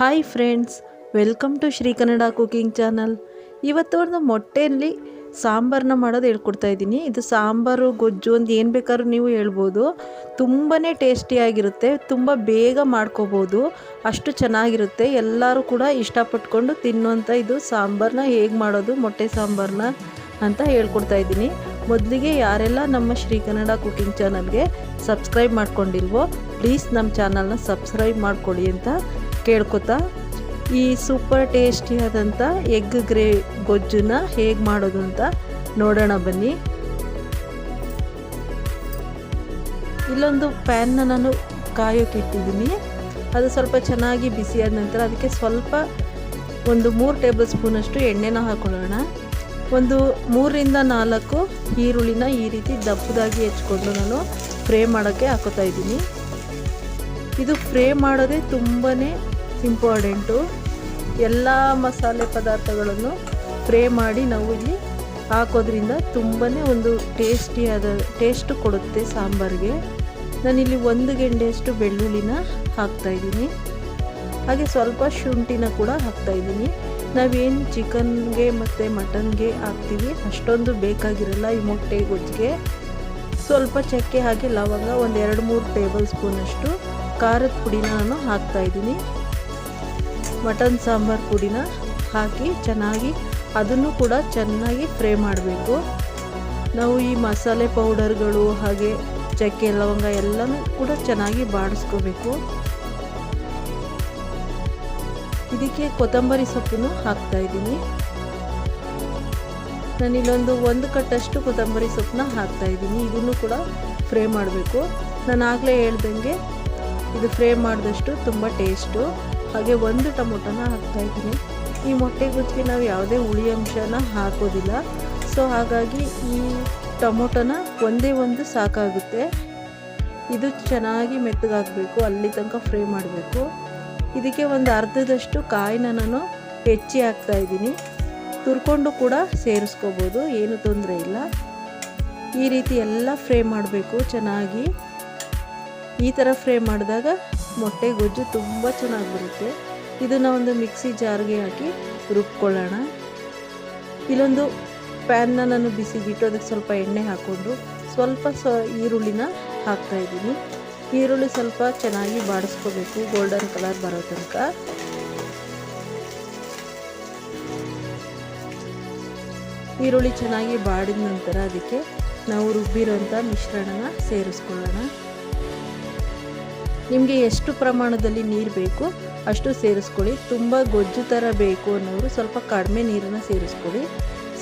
Hi friends welcome to Shri Kannada cooking channel ಇವತ್ತು ಒಂದು ಮೊಟ್ಟೆಯಲ್ಲಿ ಸಾಂಬಾರನ್ನ ಮಾಡೋದು ಹೇಳ್ಕೊಡ್ತಾ ಇದ್ದೀನಿ. ಇದು ಸಾಂಬಾರು, ಗೊಜ್ಜು ಒಂದು ಏನು ಬೇಕಾದ್ರೂ ನೀವು ಹೇಳ್ಬೋದು. ತುಂಬಾ ಟೇಸ್ಟಿಯಾಗಿರುತ್ತೆ ತುಂಬ ಬೇಗ ಮಾಡ್ಕೋಬೋದು. ಅಷ್ಟು ಚೆನ್ನಾಗಿರುತ್ತೆ. ಎಲ್ಲರೂ ಕೂಡ ಇಷ್ಟಪಟ್ಕೊಂಡು ತಿನ್ನುವಂಥ ಇದು ಸಾಂಬಾರನ್ನ ಹೇಗೆ ಮಾಡೋದು, ಮೊಟ್ಟೆ ಸಾಂಬಾರನ್ನ ಅಂತ ಹೇಳ್ಕೊಡ್ತಾ ಇದ್ದೀನಿ. ಮೊದಲಿಗೆ ಯಾರೆಲ್ಲ ನಮ್ಮ ಶ್ರೀ ಕನ್ನಡ ಕುಕಿಂಗ್ ಚಾನಲ್ಗೆ ಸಬ್ಸ್ಕ್ರೈಬ್ ಮಾಡ್ಕೊಂಡಿಲ್ವೋ ಪ್ಲೀಸ್ ನಮ್ಮ ಚಾನಲ್ನ ಸಬ್ಸ್ಕ್ರೈಬ್ ಮಾಡ್ಕೊಳ್ಳಿ ಅಂತ ಕೇಳ್ಕೊತಾ, ಈ ಸೂಪರ್ ಟೇಸ್ಟಿಯಾದಂಥ ಎಗ್ ಗ್ರೇ ಗೊಜ್ಜನ್ನ ಹೇಗೆ ಮಾಡೋದು ಅಂತ ನೋಡೋಣ ಬನ್ನಿ. ಇಲ್ಲೊಂದು ಪ್ಯಾನ್ನ ನಾನು ಕಾಯೋಕೆ ಇಟ್ಟಿದ್ದೀನಿ. ಅದು ಸ್ವಲ್ಪ ಚೆನ್ನಾಗಿ ಬಿಸಿಯಾದ ನಂತರ ಅದಕ್ಕೆ ಸ್ವಲ್ಪ ಒಂದು ಮೂರು ಟೇಬಲ್ ಸ್ಪೂನಷ್ಟು ಎಣ್ಣೆನ ಹಾಕ್ಕೊಳ್ಳೋಣ ಒಂದು ಮೂರರಿಂದ ನಾಲ್ಕು ಈರುಳ್ಳಿನ ಈ ರೀತಿ ದಪ್ಪದಾಗಿ ಹೆಚ್ಕೊಂಡು ನಾನು ಫ್ರೈ ಮಾಡೋಕ್ಕೆ ಹಾಕೋತಾ ಇದ್ದೀನಿ. ಇದು ಫ್ರೈ ಮಾಡೋದೇ ತುಂಬಾ ಇಂಪಾರ್ಟೆಂಟು. ಎಲ್ಲ ಮಸಾಲೆ ಪದಾರ್ಥಗಳನ್ನು ಫ್ರೈ ಮಾಡಿ ನಾವು ಇಲ್ಲಿ ಹಾಕೋದ್ರಿಂದ ತುಂಬಾ ಒಂದು ಟೇಸ್ಟಿಯಾದ, ಟೇಸ್ಟ್ ಕೊಡುತ್ತೆ ಸಾಂಬಾರಿಗೆ. ನಾನಿಲ್ಲಿ ಒಂದು ಗೆಂಡೆಯಷ್ಟು ಬೆಳ್ಳುಳ್ಳಿನ ಹಾಕ್ತಾಯಿದ್ದೀನಿ ಹಾಗೆ ಸ್ವಲ್ಪ ಶುಂಠಿನ ಕೂಡ ಹಾಕ್ತಾಯಿದ್ದೀನಿ ನಾವೇನು ಚಿಕನ್ಗೆ ಮತ್ತು ಮಟನ್ಗೆ ಹಾಕ್ತೀವಿ. ಅಷ್ಟೊಂದು ಬೇಕಾಗಿರಲ್ಲ ಈ ಮೊಟ್ಟೆ ಗೊಜ್ಜಿಗೆ. ಸ್ವಲ್ಪ ಚಕ್ಕೆ ಹಾಗೆ ಲವಂಗ ಒಂದು ಎರಡು ಮೂರು ಟೇಬಲ್ ಸ್ಪೂನಷ್ಟು ಖಾರದ ಪುಡಿನ ನಾನು ಹಾಕ್ತಾಯಿದ್ದೀನಿ ಮಟನ್ ಸಾಂಬಾರು ಪುಡಿನ ಹಾಕಿ ಚೆನ್ನಾಗಿ ಅದನ್ನು ಕೂಡ ಚೆನ್ನಾಗಿ ಫ್ರೈ ಮಾಡಬೇಕು. ನಾವು ಈ ಮಸಾಲೆ ಪೌಡರ್ಗಳು ಹಾಗೆ ಚಕ್ಕೆ ಲವಂಗ ಎಲ್ಲನೂ ಕೂಡ ಚೆನ್ನಾಗಿ ಬಾಡಿಸ್ಕೋಬೇಕು. ಇದಕ್ಕೆ ಕೊತ್ತಂಬರಿ ಸೊಪ್ಪನ್ನು ಹಾಕ್ತಾ ಇದ್ದೀನಿ. ನಾನಿಲ್ಲೊಂದು ಒಂದು ಕಟ್ಟಷ್ಟು ಕೊತ್ತಂಬರಿ ಸೊಪ್ಪನ್ನ ಹಾಕ್ತಾ ಇದ್ದೀನಿ. ಇದನ್ನು ಕೂಡ ಫ್ರೈ ಮಾಡಬೇಕು. ನಾನು ಆಗಲೇ ಹೇಳ್ದಂಗೆ ಇದು ಫ್ರೈ ಮಾಡಿದಷ್ಟು ತುಂಬ ಟೇಸ್ಟು. ಹಾಗೆ ಒಂದು ಟೊಮೊಟೊನ ಹಾಕ್ತಾ ಇದ್ದೀನಿ. ಈ ಮೊಟ್ಟೆ ಗುಜ್ಜಿಗೆ ನಾವು ಯಾವುದೇ ಹುಳಿ ಅಂಶನ ಹಾಕೋದಿಲ್ಲ. ಸೊ ಹಾಗಾಗಿ ಈ ಟೊಮೊಟೊನ ಒಂದೇ ಒಂದು ಸಾಕಾಗುತ್ತೆ. ಇದು ಚೆನ್ನಾಗಿ ಮೆತ್ತಗಾಕಬೇಕು ಅಲ್ಲಿ ತನಕ ಫ್ರೈ ಮಾಡಬೇಕು. ಇದಕ್ಕೆ ಒಂದು ಅರ್ಧದಷ್ಟು ಕಾಯಿನ ನಾನು ಹೆಚ್ಚಿ ಹಾಕ್ತಾ ಇದ್ದೀನಿ. ತುರ್ಕೊಂಡು ಕೂಡ ಸೇರಿಸ್ಕೋಬೋದು, ಏನು ತೊಂದರೆ ಇಲ್ಲ. ಈ ರೀತಿ ಎಲ್ಲ ಫ್ರೈ ಮಾಡಬೇಕು ಚೆನ್ನಾಗಿ. ಈ ಥರ ಫ್ರೈ ಮಾಡಿದಾಗ ಮೊಟ್ಟೆ ಗೊಜ್ಜು ತುಂಬ ಚೆನ್ನಾಗಿ ಬರುತ್ತೆ. ಇದನ್ನು ಒಂದು ಮಿಕ್ಸಿ ಜಾರ್ಗೆ ಹಾಕಿ ರುಬ್ಕೊಳ್ಳೋಣ. ಇಲ್ಲೊಂದು ಪ್ಯಾನ್ನ ನಾನು ಬಿಸಿಬಿಟ್ಟು ಅದಕ್ಕೆ ಸ್ವಲ್ಪ ಎಣ್ಣೆ ಹಾಕ್ಕೊಂಡು ಸ್ವಲ್ಪ ಸ ಈರುಳ್ಳಿನ ಹಾಕ್ತಾಯಿದ್ದೀನಿ ಈರುಳ್ಳಿ ಸ್ವಲ್ಪ ಚೆನ್ನಾಗಿ ಬಾಡಿಸ್ಕೋಬೇಕು. ಗೋಲ್ಡನ್ ಕಲರ್ ಬರೋ ತನಕ. ಈರುಳ್ಳಿ ಚೆನ್ನಾಗಿ ಬಾಡಿದ ನಂತರ ಅದಕ್ಕೆ ನಾವು ರುಬ್ಬಿರೋಂಥ ಮಿಶ್ರಣನ ಸೇರಿಸ್ಕೊಳ್ಳೋಣ. ನಿಮಗೆ ಎಷ್ಟು ಪ್ರಮಾಣದಲ್ಲಿ ನೀರು ಬೇಕು ಅಷ್ಟು ಸೇರಿಸ್ಕೊಳ್ಳಿ. ತುಂಬ ಗೊಜ್ಜು ಥರ ಬೇಕು ಅನ್ನೋರು ಸ್ವಲ್ಪ ಕಡಿಮೆ ನೀರನ್ನು ಸೇರಿಸ್ಕೊಳ್ಳಿ.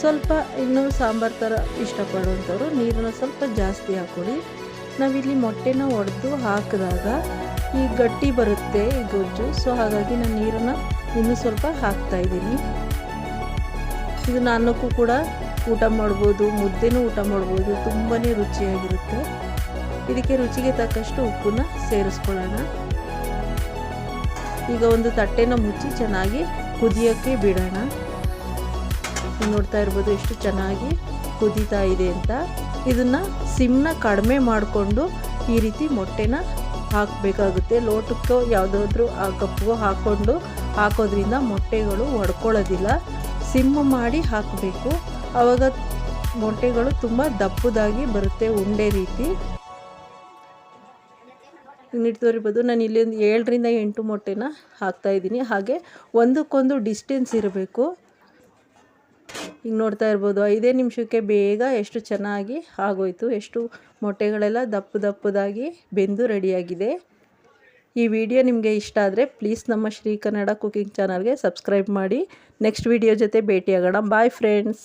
ಸ್ವಲ್ಪ ಇನ್ನೂ ಸಾಂಬಾರು ಥರ ಇಷ್ಟಪಡುವಂಥವ್ರು ನೀರನ್ನು ಸ್ವಲ್ಪ ಜಾಸ್ತಿ ಹಾಕ್ಕೊಳ್ಳಿ ನಾವಿಲ್ಲಿ ಮೊಟ್ಟೆನ ಒಡೆದು ಹಾಕಿದಾಗ ಈ ಗಟ್ಟಿ ಬರುತ್ತೆ ಗೊಜ್ಜು. ಸೊ ಹಾಗಾಗಿ ನಾನು ನೀರನ್ನು ಇನ್ನೂ ಸ್ವಲ್ಪ ಹಾಕ್ತಾಯಿದ್ದೀನಿ ಇದು ಅನ್ನಕ್ಕೂ ಕೂಡ ಊಟ ಮಾಡ್ಬೋದು, ಮುದ್ದೆನೂ ಊಟ ಮಾಡ್ಬೋದು. ತುಂಬಾ ರುಚಿಯಾಗಿರುತ್ತೆ. ಇದಕ್ಕೆ ರುಚಿಗೆ ತಕ್ಕಷ್ಟು ಉಪ್ಪನ್ನ ಸೇರಿಸ್ಕೊಳ್ಳೋಣ. ಈಗ ಒಂದು ತಟ್ಟೆನ ಮುಚ್ಚಿ ಚೆನ್ನಾಗಿ ಕುದಿಯೋಕ್ಕೆ ಬಿಡೋಣ. ನೋಡ್ತಾ ಇರ್ಬೋದು ಎಷ್ಟು ಚೆನ್ನಾಗಿ ಕುದೀತಾ ಇದೆ ಅಂತ. ಇದನ್ನು ಸಿಮ್ನ ಕಡಿಮೆ ಮಾಡಿಕೊಂಡು ಈ ರೀತಿ ಮೊಟ್ಟೆನ ಹಾಕಬೇಕಾಗುತ್ತೆ. ಲೋಟಕ್ಕೋ ಯಾವುದಾದ್ರೂ ಆ ಕಪ್ಪಿಗೋ ಹಾಕ್ಕೊಂಡು ಹಾಕೋದ್ರಿಂದ ಮೊಟ್ಟೆಗಳು ಒಡ್ಕೊಳ್ಳೋದಿಲ್ಲ. ಸಿಮ್ ಮಾಡಿ ಹಾಕಬೇಕು. ಆವಾಗ ಮೊಟ್ಟೆಗಳು ತುಂಬ ದಪ್ಪದಾಗಿ ಬರುತ್ತೆ ಉಂಡೆ ರೀತಿ. ನೀಟ್ ತೋರಿಬೋದು ನಾನು ಇಲ್ಲಿ ಒಂದು ಏಳರಿಂದ ಎಂಟು ಮೊಟ್ಟೆನ ಹಾಕ್ತಾಯಿದ್ದೀನಿ ಹಾಗೆ ಒಂದಕ್ಕೊಂದು ಡಿಸ್ಟೆನ್ಸ್ ಇರಬೇಕು. ಈಗ ನೋಡ್ತಾ ಇರ್ಬೋದು. ಐದೇ ನಿಮಿಷಕ್ಕೆ ಬೇಗ ಎಷ್ಟು ಚೆನ್ನಾಗಿ ಆಗೋಯ್ತು. ಎಷ್ಟು ಮೊಟ್ಟೆಗಳೆಲ್ಲ ದಪ್ಪ ದಪ್ಪದಾಗಿ ಬೆಂದು ರೆಡಿಯಾಗಿದೆ. ಈ ವಿಡಿಯೋ ನಿಮಗೆ ಇಷ್ಟ ಆದರೆ ಪ್ಲೀಸ್ ನಮ್ಮ ಶ್ರೀ ಕನ್ನಡ ಕುಕಿಂಗ್ ಚಾನಲ್ಗೆ ಸಬ್ಸ್ಕ್ರೈಬ್ ಮಾಡಿ. ನೆಕ್ಸ್ಟ್ ವಿಡಿಯೋ ಜೊತೆ ಭೇಟಿಯಾಗೋಣ. Bye friends